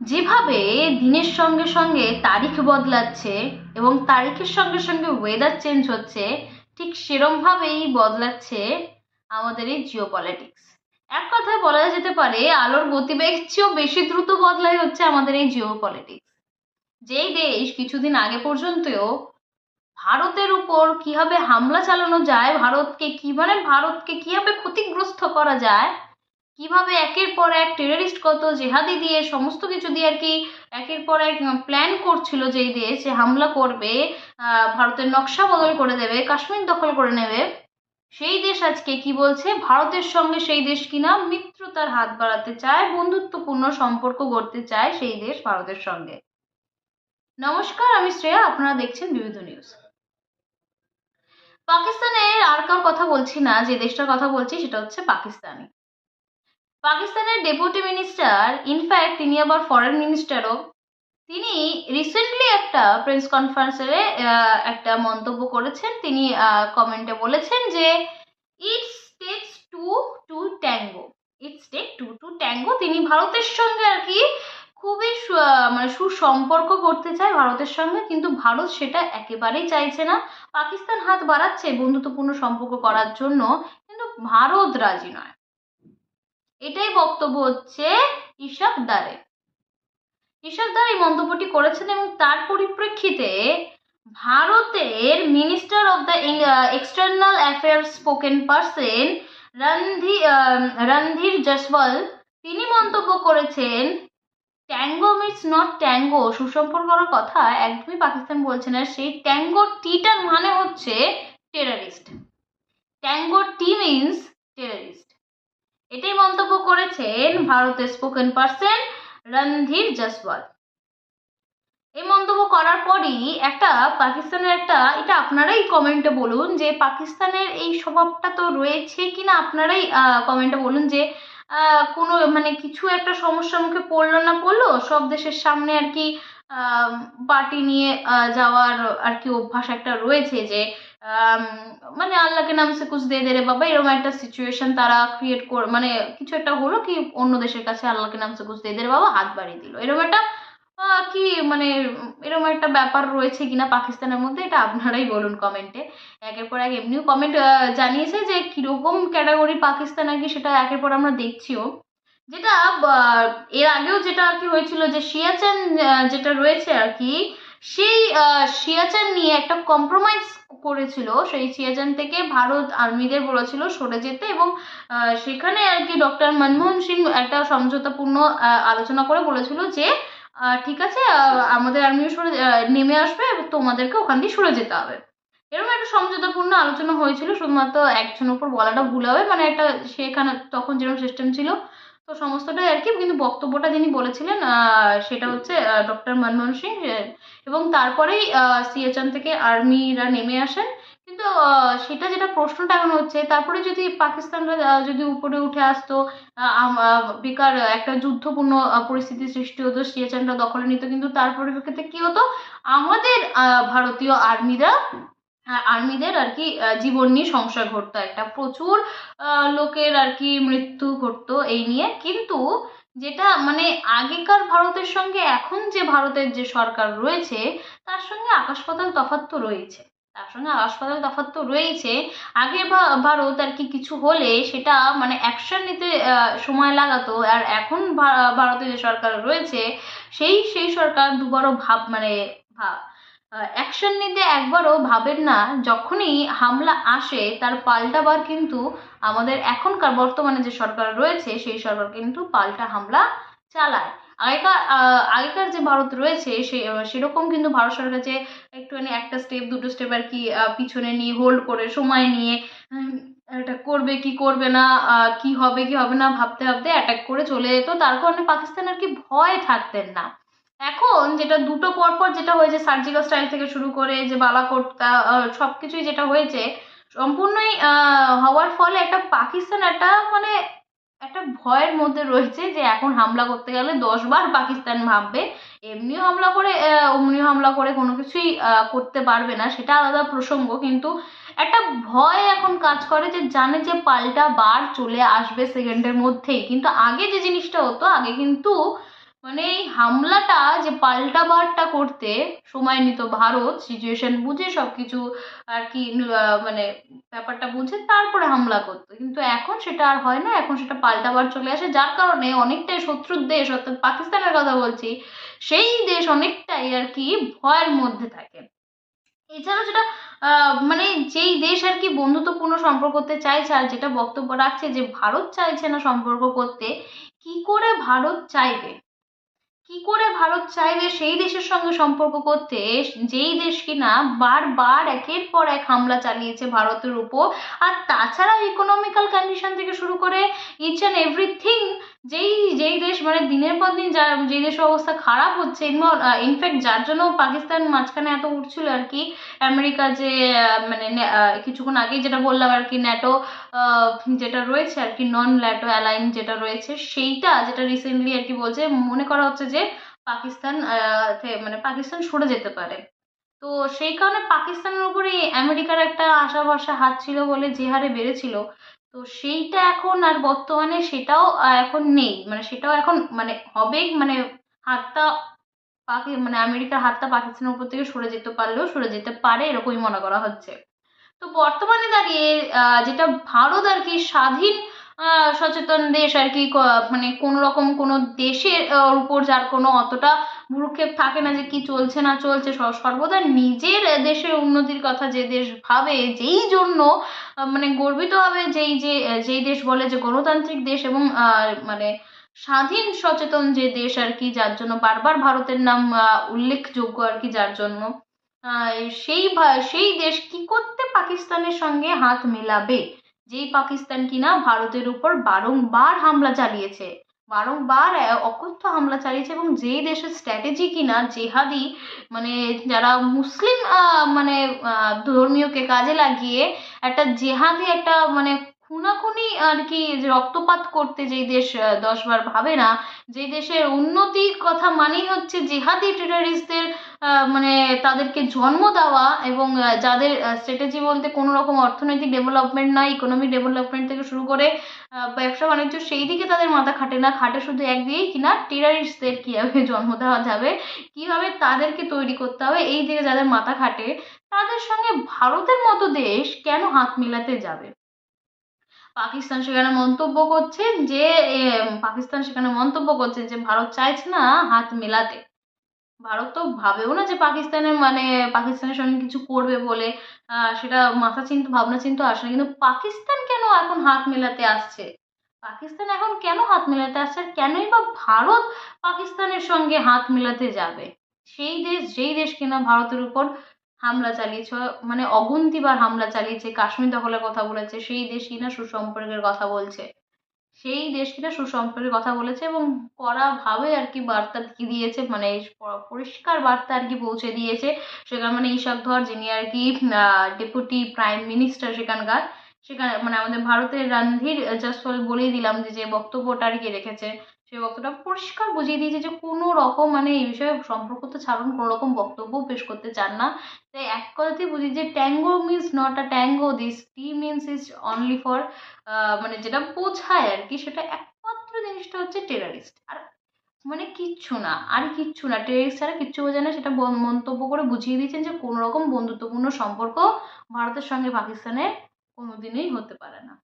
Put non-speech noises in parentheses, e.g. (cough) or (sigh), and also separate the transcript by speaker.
Speaker 1: যেভাবে দিনের সঙ্গে সঙ্গে তারিখ বদলাচ্ছে এবং তারিখের সঙ্গে সঙ্গে ওয়েদার চেঞ্জ হচ্ছে, ঠিক সেরমভাবেই বদলাচ্ছে আমাদের এই জিও পলিটিক্স এক কথায় বলা যেতে পারে, আলোর গতিবেগের চেয়েও বেশি দ্রুত বদলাই হচ্ছে আমাদের এই জিও পলিটিক্স যেই দেশ কিছুদিন আগে পর্যন্তও ভারতের উপর কীভাবে হামলা চালানো যায়, ভারতকে কি মানে ভারতকে কীভাবে ক্ষতিগ্রস্ত করা যায় কীভাবে একের পর এক টেররিস্ট কত জেহাদি দিয়ে সমস্ত কিছু দিয়ে আর কি একের পর এক প্ল্যান করছিল যেই দেশ যে হামলা করবে ভারতের নকশা বদল করে দেবে, কাশ্মীর দখল করে নেবে। সেই দেশ আজকে কি বলছে? ভারতের সঙ্গে সেই দেশ কিনা মিত্রতার হাত বাড়াতে চায়, বন্ধুত্বপূর্ণ সম্পর্ক গড়তে চায় সেই দেশ ভারতের সঙ্গে। নমস্কার, আমি শ্রেয়া, আপনারা দেখছেন বিবিধ নিউজ। পাকিস্তানের আর কার কথা বলছি না, যে দেশটার কথা বলছি সেটা হচ্ছে পাকিস্তানি পাকিস্তানের ডেপুটি মিনিস্টার ইনফ্যাক্ট তিনি আবার ফরেন মিনিস্টারও তিনি রিসেন্টলি একটা প্রেস কনফারেন্সে একটা মন্তব্য করেছেন। তিনি কমেন্টে বলেছেন যে it's takes two to tango it's take two to tango তিনি ভারতের সঙ্গে আর কি খুবই মানে সুসম্পর্ক করতে চায় ভারতের সঙ্গে, কিন্তু ভারত সেটা একেবারেই চাইছে না। পাকিস্তান হাত বাড়াচ্ছে বন্ধুত্বপূর্ণ সম্পর্ক করার জন্য, কিন্তু ভারত রাজি নয়। এটাই বক্তব্য হচ্ছে ইশাক দারে ইশাক দার এই মন্তব্যটি করেছেন এবং তার পরিপ্রেক্ষিতে ভারতের minister of the external affairs spoken person রণধি Randhir Jaiswal তিনি মন্তব্য করেছেন ট্যাঙ্গো মিটস নট ট্যাঙ্গো সুসম্পর্ক করার কথা একদমই পাকিস্তান বলছে না। সেই ট্যাঙ্গো টিটার মানে হচ্ছে terrorist tango T means terrorist এটাই মন্তব্য করেছেন ভারতের স্পোকেন পার্সন রণধীর জসওয়াল এই মন্তব্য করার পরই একটা পাকিস্তানের একটা, এটা আপনারাই কমেন্টে বলুন যে পাকিস্তানের এই স্বভাবটা তো রয়েছে কিনা আপনারাই কমেন্টে বলুন যে কোনো মানে কিছু একটা সমস্যার মুখে পড়ল না পড়ল? সব দেশের সামনে আর কি পার্টি নিয়ে যাওয়ার আর কি অভ্যাস একটা রয়েছে যে মানে আল্লাহকে নাম সে কুছ দিয়ে দে রে বাবা, এরকম একটা সিচুয়েশন তারা ক্রিয়েট কর মানে কিছু একটা হলো কি, অন্য দেশের কাছে আল্লাহকে নাম সে কুছ দে দে রে বাবা, হাত বাড়িয়ে দিল। এরকম একটা কি মানে এরকম একটা ব্যাপার রয়েছে কিনা পাকিস্তানের মধ্যে, এটা আপনারাই বলুন কমেন্টে একের পর এক এমনিও কমেন্ট জানিয়েছে যে, কীরকম ক্যাটাগরি পাকিস্তান আর কি সেটা একের পর আমরা দেখছিও। যেটা এর আগেও যেটা আর কি হয়েছিল যে সিয়াচেন যেটা রয়েছে আর কি সেই সিয়াচেন নিয়ে একটা কম্প্রোমাইজ করেছিল। সেই সিয়াচেন থেকে ভারত আর্মিদের বলেছিল সরে যেতে এবং সেখানে আর কি ডক্টর মনমোহন সিং একটা সমঝোতাপূর্ণ আলোচনা করে বলেছিল যে ঠিক আছে আমাদের আর্মিও সরে নেমে আসবে এবং তোমাদেরকে ওখান দিয়ে সরে যেতে হবে। এরকম একটা সমঝোতাপূর্ণ আলোচনা হয়েছিল, শুধুমাত্র একজনের উপর বলাটা ভুল হবে। মানে একটা সেখানে তখন যেরকম সিস্টেম ছিল তো সমস্তটাই আর কি, কিন্তু বক্তব্যটা যিনি বলেছিলেন সেটা হচ্ছে ডক্টর মনমোহন সিং এবং তারপরেই সিএচএন থেকে আর্মিরা নেমে আসেন। কিন্তু সেটা যেটা প্রশ্নটা এখন হচ্ছে, তারপরে যদি পাকিস্তানরা যদি উপরে উঠে আসতো বেকার, একটা যুদ্ধপূর্ণ পরিস্থিতি সৃষ্টি হতো সিএচএনরা দখলে নিত, কিন্তু তার পরিপ্রেক্ষিতে কি হতো? আমাদের ভারতীয় আর্মিরা আর্মিদের আর কি জীবন নিয়ে সংশয় ঘটতো একটা। প্রচুর লোকের আর কি মৃত্যু ঘটতো এই নিয়ে। কিন্তু যেটা মানে আগেকার ভারতের সঙ্গে এখন যে ভারতের যে সরকার রয়েছে, তার সঙ্গে আকাশ পাতাল তফাৎ তো রয়েছে। তার সঙ্গে আকাশ পাতাল তফাৎ তো রয়েছে। আগে ভারত আর কি কিছু হলে সেটা মানে অ্যাকশন নিতে সময় লাগাতো। আর এখন ভা- ভারতে যে সরকার রয়েছে, সেই সেই সরকার দুবারও ভাব মানে ভাব। অ্যাকশন নিতে একবারও ভাবেন না। যখনই হামলা আসে, তার পাল্টাবার কিন্তু আমাদের এখনকার বর্তমানে যে সরকার রয়েছে, সেই সরকার কিন্তু পাল্টা হামলা চালায়। আগেকার আগেকার যে ভারত রয়েছে, সে সেরকম কিন্তু ভারত সরকার যে একটুখানি একটা স্টেপ দুটো স্টেপ আর কি পিছনে নিয়ে হোল্ড করে, সময় নিয়ে এটা করবে কি করবে না কি হবে কি হবে না ভাবতে ভাবতে অ্যাটাক করে চলে যেত। তার কারণে পাকিস্তান আর কি ভয় থাকতেন না। এখন যেটা দুটো পর পর যেটা হয়েছে সার্জিক্যাল স্ট্রাইক থেকে শুরু করে যে বালাকোট সব কিছুই যেটা হয়েছে, সম্পূর্ণই হওয়ার ফলে একটা পাকিস্তান একটা মানে একটা ভয়ের মধ্যে রয়েছে যে এখন হামলা করতে গেলে দশ বার পাকিস্তান ভাববে। এমনিও হামলা করে অমনিও হামলা করে কোনো কিছুই করতে পারবে না, সেটা আলাদা প্রসঙ্গ। কিন্তু একটা ভয় এখন কাজ করে যে জানে যে পাল্টা বার চলে আসবে সেকেন্ডের মধ্যেই। কিন্তু আগে যে জিনিসটা হতো, আগে কিন্তু মানে এই হামলাটা যে পাল্টাবারটা করতে সময় নিত ভারত সিচুয়েশন বুঝে সব কিছু আর কি মানে ব্যাপারটা বুঝে তারপরে হামলা করতো। কিন্তু এখন সেটা আর হয় না, এখন সেটা পাল্টাবার চলে আসে। যার কারণে অনেকটাই শত্রুর দেশ, অর্থাৎ পাকিস্তানের কথা বলছি, সেই দেশ অনেকটাই আর কি ভয়ের মধ্যে থাকে। এছাড়াও যেটা মানে যেই দেশ আর কি বন্ধুত্বপূর্ণ সম্পর্ক করতে চাইছে আর যেটা বক্তব্য রাখছে যে ভারত চাইছে না সম্পর্ক করতে, কি করে ভারত চাইবে? কি করে ভারত চাইবে সেই দেশের সঙ্গে সম্পর্ক করতে? যেই দেশ কিনা বারবার একের পর এক হামলা চালিয়েছে ভারতের উপর, আর তাছাড়া ইকোনমিক্যাল কন্ডিশন থেকে শুরু করে ইচ অ্যান্ড এভরিথিং যেই যেই দেশ মানে দিনের পর দিন যা, যেই দেশের অবস্থা খারাপ হচ্ছে ইনফ্যাক্ট যার জন্য পাকিস্তান মাঝখানে এত উঠছিল আর কি, আমেরিকা যে মানে কিছুক্ষণ আগেই যেটা বললাম আর কি ন্যাটো যেটা রয়েছে আর কি নন ল্যাটো অ্যালাইন যেটা রয়েছে, সেইটা যেটা রিসেন্টলি আর কি বলছে, মনে করা হচ্ছে যে পাকিস্তান মানে পাকিস্তান সরে যেতে পারে। তো সেই কারণে পাকিস্তানের উপরে আমেরিকার একটা আশা ভরসা হাত ছিল বলে যে হারে বেড়েছিল। তো সেইটা এখন আর বর্তমানে সেটাও এখন নেই। মানে সেটাও এখন মানে হবে মানে হাতটা পাকি মানে আমেরিকার হাতটা পাকিস্তানের উপর থেকে সরে যেতে পারলেও সরে যেতে পারে, এরকমই মনে করা হচ্ছে। তো বর্তমানে দাঁড়িয়ে যেটা ভারত আর কি স্বাধীন সচেতন দেশ আর কি মানে কোনো রকম কোনো দেশের উপর যার কোনো অতটা ভ্রুক্ষেপ থাকে না যে কি চলছে না চলছে সর্বদা নিজের দেশের উন্নতির কথা যে দেশ ভাবে, যেই জন্য মানে গর্বিত হবে যেই যে, যেই দেশ বলে যে গণতান্ত্রিক দেশ এবং মানে স্বাধীন, সচেতন যে দেশ আর কি, যার জন্য বারবার ভারতের নাম উল্লেখযোগ্য আর কি যার জন্য সেই সেই দেশ কি করতে পাকিস্তানের সঙ্গে হাত মেলাবে? যেই পাকিস্তান কিনা ভারতের উপর বারংবার হামলা চালিয়েছে। বারংবার অকথ্য হামলা চালিয়েছে এবং যেই দেশের স্ট্র্যাটেজি কিনা, জেহাদি মানে যারা মুসলিম মানে ধর্মীয়কে কাজে লাগিয়ে একটা জেহাদি, একটা মানে খুনাখুনি আর কি রক্তপাত করতে যেই দেশ দশবার ভাবে না, যেই দেশের উন্নতির কথা মানেই হচ্ছে জেহাদি টেররিস্টদের মানে তাদেরকে জন্ম দেওয়া এবং যাদের স্ট্র্যাটেজি বলতে কোনো রকম অর্থনৈতিক ডেভেলপমেন্ট নয় ইকোনমিক ডেভেলপমেন্ট থেকে শুরু করে ব্যবসা বাণিজ্য, সেই দিকে তাদের মাথা খাটে না। খাটে শুধু একদিকেই কিনা টেরারিস্টদের কীভাবে (laughs) জন্ম দেওয়া যাবে, কীভাবে তাদেরকে তৈরি করতে হবে, এই দিকে যাদের মাথা খাটে, তাদের সঙ্গে ভারতের মতো দেশ কেন হাত মেলাতে যাবে? পাকিস্তান সেখানে মন্তব্য করছে যে পাকিস্তান সেখানে মন্তব্য করছে যে, ভারত চাইছে না হাত মেলাতে। ভারত তো ভাবেও না যে পাকিস্তানের মানে পাকিস্তানের সঙ্গে কিছু করবে বলে সেটা মাথা চিন্তা ভাবনা চিন্তা আসে না। কিন্তু পাকিস্তান কেন এখন হাত মেলাতে আসছে? পাকিস্তান এখন কেন হাত মেলাতে আসছে? কেনই বা ভারত পাকিস্তানের সঙ্গে হাত মেলাতে যাবে? সেই দেশ, যেই দেশ কিনা ভারতের উপর হামলা চালিয়েছে মানে অগুন্তিবার হামলা চালিয়েছে, কাশ্মীর দখলের কথা বলেছে, সেই দেশ কিনা সুসম্পর্কের কথা বলছে। সেই দেশ কিনা সুসম্পর্কের কথা বলেছে এবং কড়াভাবে আর কি বার্তা দিয়েছে মানে পরিষ্কার বার্তা আর কি পৌঁছে দিয়েছে। সেখানে মানে ইশাক ধর যিনি আর কি ডেপুটি প্রাইম মিনিস্টার সেখানকার, সেখানে মানে আমাদের ভারতের রণধীর জসওয়াল বলেই দিলাম যে যে বক্তব্যটা আর কি রেখেছে। সেই বক্তব্যটা পরিষ্কার বুঝিয়ে দিয়েছে যে কোনো রকম মানে এই বিষয়ে সম্পর্ক তো ছাড়ুন, কোনো রকম বক্তব্য পেশ করতে চান না। তাই এক কথাতেই বুঝি যে tango means not a tango this T means is only for মানে যেটা বোঝায় আর কি, সেটা একমাত্র জিনিসটা হচ্ছে টেরারিস্ট আর মানে কিচ্ছু না, আর কিচ্ছু না টেরারিস্ট ছাড়া কিচ্ছু বোঝে না, সেটা মন্তব্য করে বুঝিয়ে দিয়েছেন যে কোনো রকম বন্ধুত্বপূর্ণ সম্পর্ক ভারতের সঙ্গে পাকিস্তানের কোনোদিনই হতে পারে না।